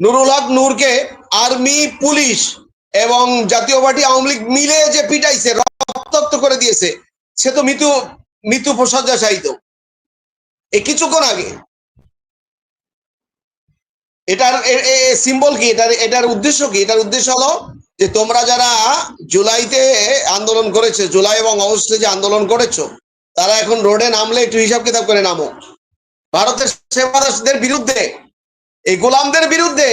নুরুল হক নূরকে army, police এবং জাতীয় পার্টি আওয়ামী লীগ মিলে যে পিটাইছে, রক্তাক্ত করে দিয়েছে, সে তো মৃত্যু মৃত্যু প্রসজ্জা চাইতো এই কিছুক্ষণ আগে, এটার সিম্বল কি? এটার এটার উদ্দেশ্য কি? এটার উদ্দেশ্য হলো যে তোমরা যারা জুলাইতে আন্দোলন করেছে, জুলাই এবং অগস্টে যে আন্দোলন করেছ, তারা এখন রোডে নামলে একটু হিসাব কিতাব করে নামো। ভারতের সেবাদাসদের বিরুদ্ধে এই গোলামদের বিরুদ্ধে,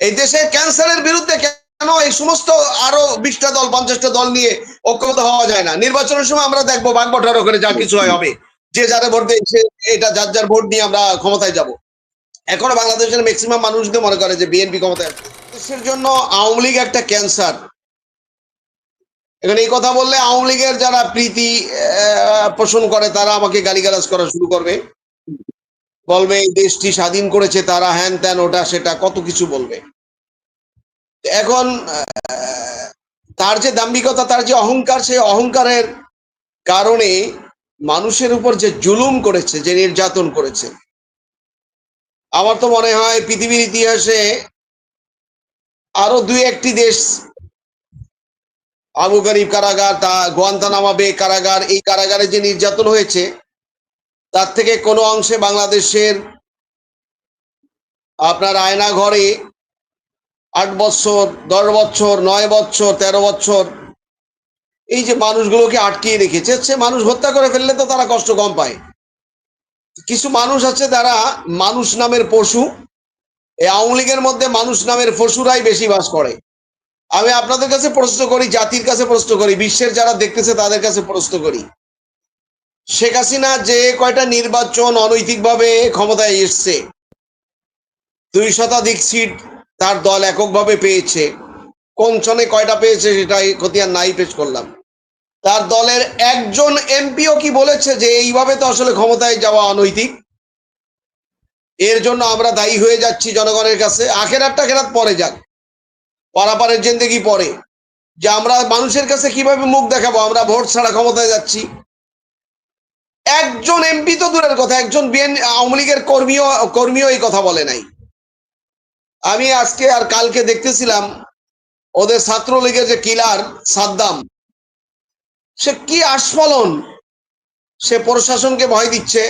এই দেশে ক্যান্সারের বিরুদ্ধে কেন এই সমস্ত আরও বিশটা দল, পঞ্চাশটা দল নিয়ে ঐক্যবদ্ধ হওয়া যায় না? নির্বাচনের সময় আমরা দেখব ভাগ বটারও করে যা কিছু হয় হবে। যে যারা ভোট দিয়েছে এটা যার যার ভোট নিয়ে আমরা ক্ষমতায় যাব। এখনও বাংলাদেশের ম্যাক্সিমাম মানুষদের মনে করে যে বিএনপি ক্ষমতায় দেশের জন্য আওয়ামী লীগ একটা ক্যান্সার। এখন এই কথা বললে আওয়ামী লীগের যারা প্রীতি পোষণ করে, তারা আমাকে গালিগালাজ করা শুরু করবে। বলবে, এই দেশটি স্বাধীন করেছে, তারা হ্যান ত্যান, ওটা সেটা, কত কিছু বলবে। এখন তার যে দাম্ভিকতা, তার যে অহংকার, সেই অহংকারের কারণে মানুষের উপর যে জুলুম করেছে, যে নির্যাতন করেছে, আমার তো মনে হয় পৃথিবীর ইতিহাসে আরও দুই একটি দেশ, আবু গরিব কারাগার, তা গোয়ান্তানামা বে কারাগার, এই কারাগারে যে নির্যাতন হয়েছে তার থেকে কোনো অংশে বাংলাদেশের আপনার আয়না ঘরে আট বছর, দশ বছর, নয় বছর, তেরো বছর এই যে মানুষগুলোকে আটকিয়ে রেখেছে, সে মানুষ হত্যা করে ফেললে তো তারা কষ্ট কম পায়। কিছু মানুষ আছে তারা মানুষ নামের পশু, এই আওয়ামী লীগের মধ্যে মানুষ নামের পশুরাই বেশি বাস করে। আমি আপনাদের কাছে প্রশ্ন করি, জাতির কাছে প্রশ্ন করি, বিশ্বের যারা দেখতেছে তাদের কাছে প্রশ্ন করি। শেখ হাসিনা যে কয়টা নির্বাচন অনৈতিকভাবে ক্ষমতায় এসছে, দুই শতাধিক সিট তার দল এককভাবে পেয়েছে কোন সনে কয়টা পেয়েছে সেটাই খতিয়ান নাই পেশ করলাম। তার দলের একজন এমপিও কি বলেছে যে এইভাবে তো আসলে ক্ষমতায় যাওয়া অনৈতিক? এর জন্য আমরা দায়ী হয়ে যাচ্ছি জনগণের কাছে, আখেরাতটা খেরাত পরে যাক, পারাপারের জেন্দেগি পরে। যে আমরা মানুষের কাছে কীভাবে মুখ দেখাবো, আমরা ভোট ছাড়া ক্ষমতায় যাচ্ছি একজন এমপি তো দূরের কথা, একজন বিএন আওয়ামী লীগের কর্মীও কর্মীও এই কথা বলে নাই। আমি আজকে আর কালকে দেখতেছিলাম, ওদের ছাত্রলীগের যে কিলার সাদ্দাম, সে কি আস্ফলন? সে প্রশাসনকে ভয় দিচ্ছে,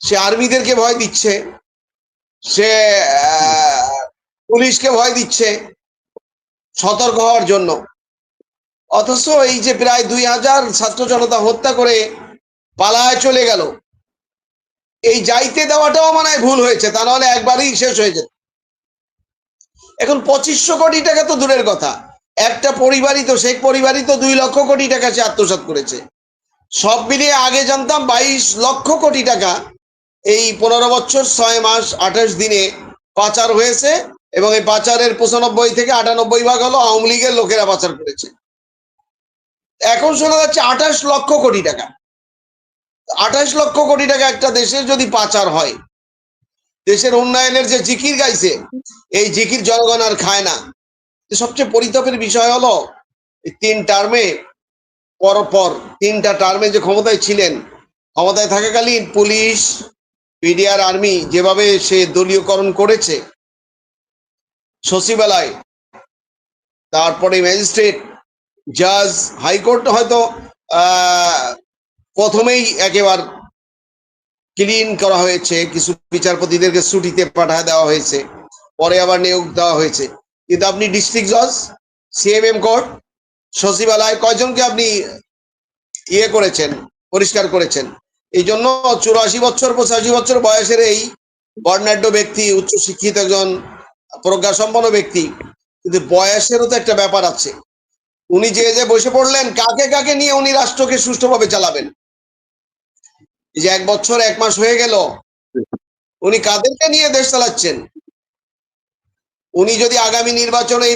সে আর্মিদেরকে ভয় দিচ্ছে, সে পুলিশকে ভয় দিচ্ছে সতর্ক হওয়ার জন্য। অথচ এই যে প্রায় দুই হাজার ছাত্র জনতা হত্যা করে পালায় চলে গেল। এই যাইতে দেওয়াটাও মনে ভুল হয়েছে, তা নাহলে একবারই শেষ হয়ে যেত। এখন পঁচিশশো কোটি টাকা তো দূরের কথা। একটা পরিবারই তো শেখ পরিবারই তো দুই লক্ষ কোটি টাকা সে আত্মসাৎ করেছে। সব মিলিয়ে আগে জানতাম বাইশ লক্ষ কোটি টাকা এই পনেরো বছর, ছয় মাস, আঠাশ দিনে পাচার হয়েছে এবং এই পাচারের পঁচানব্বই থেকে আটানব্বই ভাগ হলো আওয়ামী লীগের লোকেরা পাচার করেছে। এখন শোনা যাচ্ছে আঠাশ লক্ষ কোটি টাকা। আঠাশ লক্ষ কোটি টাকা একটা দেশের যদি পাচার হয়, দেশের উন্নয়নের যে জিকির গাইছে, এই জিকির জনগণ আর খায় না। সবচেয়ে পরিতাপের বিষয় হলো তিন টার্মে পর পর তিনটা টার্মে যে ক্ষমতায় ছিলেন, ক্ষমতায় থাকাকালীন পুলিশ পিডিআর আর্মি যেভাবে সে দলীয়করণ করেছে, সচিবালয়, তারপরে ম্যাজিস্ট্রেট, জাজ, হাইকোর্ট হয়তো প্রথমেই একেবার ক্লিন করা হয়েছে, কিছু বিচারপতিদেরকে ছুটিতে পাঠায় দেওয়া হয়েছে, পরে আবার নিয়োগ দেওয়া হয়েছে। কিন্তু আপনি ডিস্ট্রিক্ট জজ সিএমএম কোর্ট সচিবালয়, কয়জনকে আপনি ইয়ে করেছেন, পরিষ্কার করেছেন? এই জন্য চুরাশি বছর, পঁচাশি বছর বয়সের এই বর্ণাঢ্য ব্যক্তি উচ্চ শিক্ষিত একজন প্রজ্ঞাসম্পন্ন ব্যক্তি, কিন্তু বয়সেরও তো একটা ব্যাপার আছে। উনি যে যে বসে পড়লেন, কাকে কাকে নিয়ে উনি রাষ্ট্রকে সুষ্ঠুভাবে চালাবেন? যে এক বছর, এক মাস হয়ে গেল, উনি কাদেরকে নিয়ে দেশ চালাচ্ছেন? উনি যদি আগামী নির্বাচনে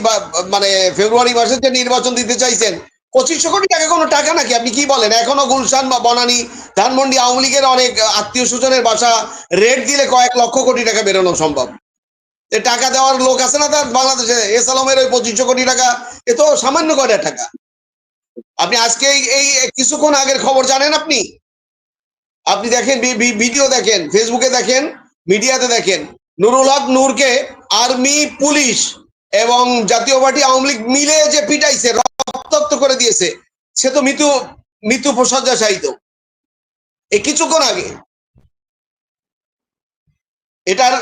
মানে ফেব্রুয়ারি মাসে যে নির্বাচন দিতে চাইছেন, পঁচিশশো কোটি টাকা কোনো টাকা নাকি? আপনি কি বলেন? এখনও গুলশান বা বনানী, ধানমন্ডি, আওয়ামী লীগের অনেক আত্মীয় স্বজনের বাসা রেট দিলে কয়েক লক্ষ কোটি টাকা বেরোনো সম্ভব। টাকা দেওয়ার লোক আছে না তার বাংলাদেশে? এস আলমের ওই পঁচিশশো কোটি টাকা, এ তো সামান্য কয়টা টাকা। আপনি আজকে এই কিছুক্ষণ আগের খবর জানেন আপনি? আপনি দেখেন ভিডিও দেখেন ফেসবুকে দেখেন মিডিয়াতে দেখেন, নুরুল হক নূরকে আর্মি, পুলিশ এবং জাতীয় পার্টি, আওয়ামী লীগ মিলে যে পিটাইছে, রক্তাক্ত করে দিয়েছে, সে তো মৃত্যু মৃত্যু প্রসজ্জা চাইত। এই কিছুক্ষণ আগে। এটার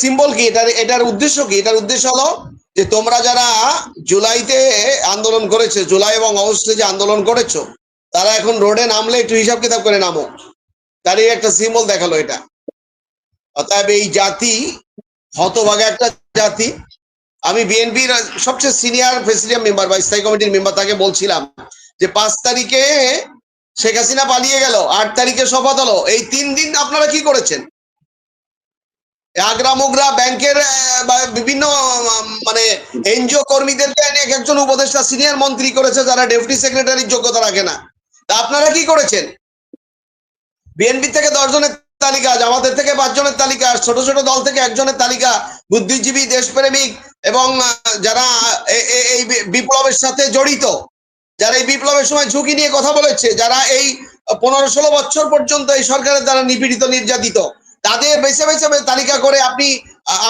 সিম্বল কি? এটার এটার উদ্দেশ্য কি? এটার উদ্দেশ্য হলো যে তোমরা যারা জুলাইতে আন্দোলন করেছে, জুলাই এবং অগস্টে যে আন্দোলন করেছ, তারা এখন রোডে নামলে একটু হিসাব কিতাব করে নামো। তারই একটা সিম্বল দেখাল এটা। অতএব এই জাতি, হতভাগা একটা জাতি। আমি বিএনপির সবচেয়ে সিনিয়র প্রেসিডিয়াম মেম্বার বা স্থায়ী কমিটির মেম্বার তাকে বলছিলাম যে পাঁচ তারিখে শেখ হাসিনা পালিয়ে গেল, আট তারিখে শপথ হলো। এই তিন দিন আপনারা কি করেছেন? আগ্রা, মুগরা ব্যাংকের বিভিন্ন মানে এনজিও কর্মীদেরকে এক একজন উপদেষ্টা সিনিয়র মন্ত্রী করেছে যারা ডেপুটি সেক্রেটারির যোগ্যতা রাখে না। তা আপনারা কি করেছেন? বিএনপি থেকে দশজনের তালিকা, জামাতের থেকে পাঁচ জনের তালিকা ছোট ছোট দল থেকে একজনের তালিকা, বুদ্ধিজীবী, দেশপ্রেমিক এবং যারা এই বিপ্লবের সাথে জড়িত, যারা এই বিপ্লবের সময় ঝুঁকি নিয়ে কথা বলেছে, যারা এই পনেরো ষোলো বছর পর্যন্ত এই সরকারের দ্বারা নিপীড়িত, নির্যাতিত, তাদের বেছে বেছে তালিকা করে আপনি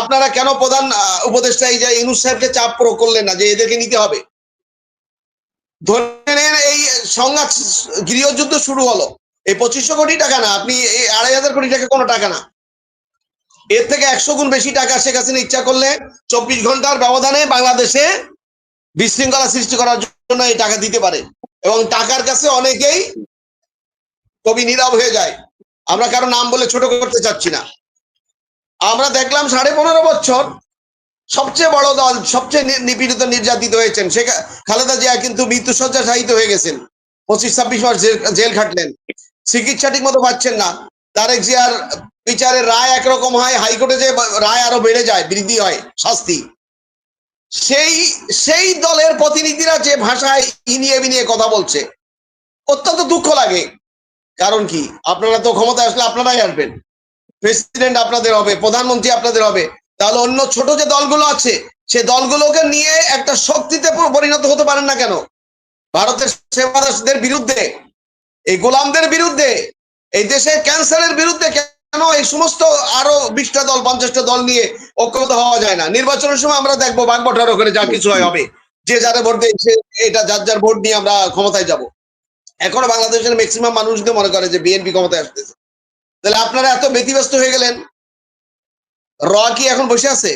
আপনারা কেন প্রধান উপদেষ্টা এই যে ইনুস সাহেবকে চাপ প্রয়োগ করলেন না, যে এদেরকে নিতে হবে? ধরে এই সংঘাত, গৃহযুদ্ধ শুরু হলো। এই পঁচিশশো কোটি টাকা না, আপনি এই আড়াই হাজার কোটি টাকা কোনো টাকা না। এর থেকে একশো গুণ বেশি টাকা শেখ হাসিনা ইচ্ছা করলে চব্বিশ ঘণ্টার ব্যবধানে বাংলাদেশে বিশৃঙ্খলা সৃষ্টি করার জন্য এই টাকা দিতে পারে। এবং টাকার কাছে অনেকেই কবি নীরব হয়ে যায়। আমরা কারও নাম বলে ছোট করতে চাচ্ছি না। আমরা দেখলাম সাড়ে পনেরো বছর সবচেয়ে বড় দল, সবচেয়ে নিপীড়িত নির্যাতিত হয়েছেন সে খালেদা জিয়া কিন্তু মৃত্যুসজ্জা শায়িত হয়ে গেছেন। পঁচিশ ছাব্বিশ মাস জেল খাটলেন। চিকিৎসা ঠিক মতো পাচ্ছেন না। তারেক জিয়ার বিচারের রায় একরকম হয়, হাইকোর্টে যে রায় আরও বেড়ে যায়, বৃদ্ধি হয়, শাস্তি। সেই সেই দলের প্রতিনিধিরা যে ভাষায় ইনিয়ে বিনিয়ে কথা বলছে, অত্যন্ত দুঃখ লাগে। কারণ কি? আপনারা তো ক্ষমতা আসলে আপনারাই আসবেন। প্রেসিডেন্ট আপনাদের হবে, প্রধানমন্ত্রী আপনাদের হবে। তাহলে অন্য ছোট যে দলগুলো আছে, সে দলগুলোকে নিয়ে একটা শক্তিতে পরিণত হতে পারেন না কেন? ভারতের সেবাদাসদের বিরুদ্ধে এই গোলামদের বিরুদ্ধে, এই দেশে ক্যান্সারের বিরুদ্ধে কেন এই সমস্ত আরও বিশটা দল, পঞ্চাশটা দল নিয়ে ঐক্যবদ্ধ হওয়া যায় না? নির্বাচনের সময় আমরা দেখব ভাগ বটারও করে যা কিছু হয় হবে। যে যারা ভোট দেয় সে, এটা যার যার ভোট নিয়ে আমরা ক্ষমতায় যাব। এখনও বাংলাদেশের ম্যাক্সিমাম মানুষদের মনে করে যে বিএনপি ক্ষমতায় আসতেছে। তাহলে আপনারা এত ব্যতিব্যস্ত হয়ে গেলেন? র কি এখন বসে আছে?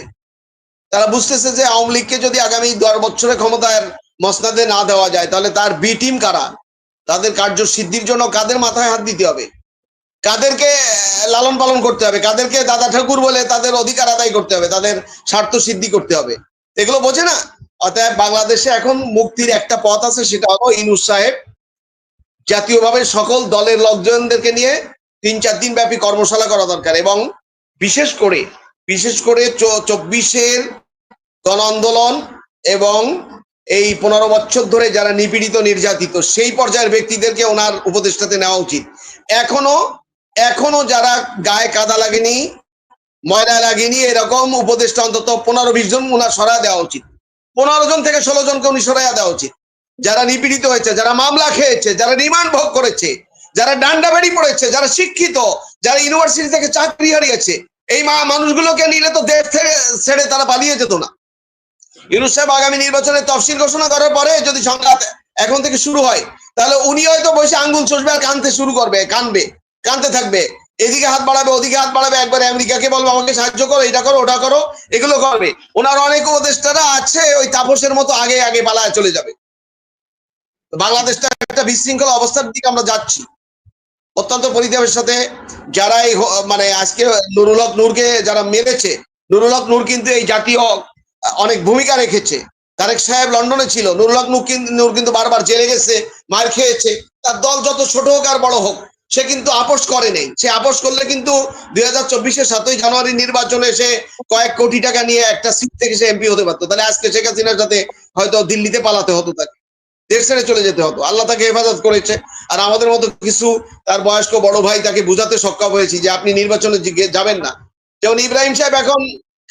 তারা বুঝতেছে যে আওয়ামী লীগকে যদি আগামী দশ বছরে ক্ষমতার মসনাদে না দেওয়া যায়, তাহলে তার বি টিম কারা? তাদের কার্য সিদ্ধির জন্য কাদের মাথায় হাত দিতে হবে? কাদেরকে লালন পালন করতে হবে? কাদেরকে দাদা ঠাকুর বলে তাদের অধিকার আদায় করতে হবে? তাদের স্বার্থ সিদ্ধি করতে হবে? এগুলো বোঝে না? অতএব বাংলাদেশে এখন মুক্তির একটা পথ আছে, সেটা হলো ইনুস সাহেব জাতীয়ভাবে সকল দলের লোকজনদেরকে নিয়ে তিন চার দিন ব্যাপী কর্মশালা করা দরকার এবং বিশেষ করে বিশেষ করে চব্বিশের গণ আন্দোলন এবং এই পনেরো বছর ধরে যারা নিপীড়িত, নির্যাতিত, সেই পর্যায়ের ব্যক্তিদেরকে ওনার উপদেষ্টাতে নেওয়া উচিত। এখনও এখনও যারা গায়ে কাদা লাগেনি, ময়লা লাগেনি, এরকম উপদেষ্টা অন্তত পনেরো, বিশ জন ওনার সরাই দেওয়া উচিত। পনেরো জন থেকে ষোলো জনকে উনি সরাইয়া দেওয়া উচিত। যারা নিপীড়িত হয়েছে, যারা মামলা খেয়েছে, যারা রিমান্ড ভোগ করেছে, যারা ডান্ডা বেড়ি পড়েছে, যারা শিক্ষিত, যারা ইউনিভার্সিটি থেকে চাকরি হারিয়েছে, এই মা মানুষগুলোকে নিলে তো দেশ থেকে ছেড়ে তারা পালিয়ে যেত না। ইউনুস সাহেব আগামী নির্বাচনে তফসিল ঘোষণা করার পরে যদি সংঘাত এখন থেকে শুরু হয়, তাহলে উনি হয়তো বসে আঙ্গুল চষবে আর কানতে শুরু করবে কানবে কানতে থাকবে। এদিকে হাত বাড়াবে, ওদিকে হাত বাড়াবে, একবার আমেরিকাকে বলবে, আমাকে সাহায্য করো, এটা করো, ওটা করো, এগুলো করবে। ওনার অনেক উপদেষ্টারা আছে, ওই তাপসের মতো আগে আগে পালায় চলে যাবে। বাংলাদেশটা একটা বিশৃঙ্খল অবস্থার দিকে আমরা যাচ্ছি। অত্যন্ত পরিতাপের সাথে যারা এই হ- মানে আজকে নুরুল হক নূরকে যারা মেরেছে, নুরুল হক নূর কিন্তু এই জাতীয় অনেক ভূমিকা রেখেছে। তারেক সাহেব লন্ডনে ছিল নুরুল হক নূর কিন্তু বারবার জেলে গেছে, মার খেয়েছে। তার দল যত ছোট হোক আর বড় হোক, সে কিন্তু আপোষ করে নেই। সে আপোষ করলে কিন্তু দুই হাজার চব্বিশের সাতই জানুয়ারি নির্বাচনে সে কয়েক কোটি টাকা নিয়ে একটা সিট থেকে সে এমপি হতে পারতো। তাহলে আজকে শেখ হাসিনার সাথে হয়তো দিল্লিতে পালাতে হতো তাকে। দেশ ছেড়ে চলে যেতে হতো। আল্লাহ তাকে হেফাজত করেছে। আর আমাদের মতো কিছু তার বয়স্ক বড় ভাই তাকে বুঝাতে সক্ষম হয়েছি যে আপনি নির্বাচনে যাবেন না। যেমন ইব্রাহিম সাহেব এখন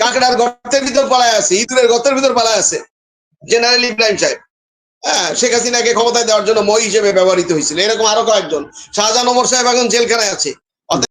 কাঁকড়ার গর্তের ভিতর পালায় আছে, ইঁদুরের গর্তের ভিতর পালায় আছে, জেনারেল ইব্রাহিম সাহেব। হ্যাঁ শেখ হাসিনাকে ক্ষমতায় দেওয়ার জন্য মই হিসেবে ব্যবহৃত হয়েছিল। এরকম আরও কয়েকজন। শাহজাহান ওমর সাহেব এখন জেলখানায় আছে।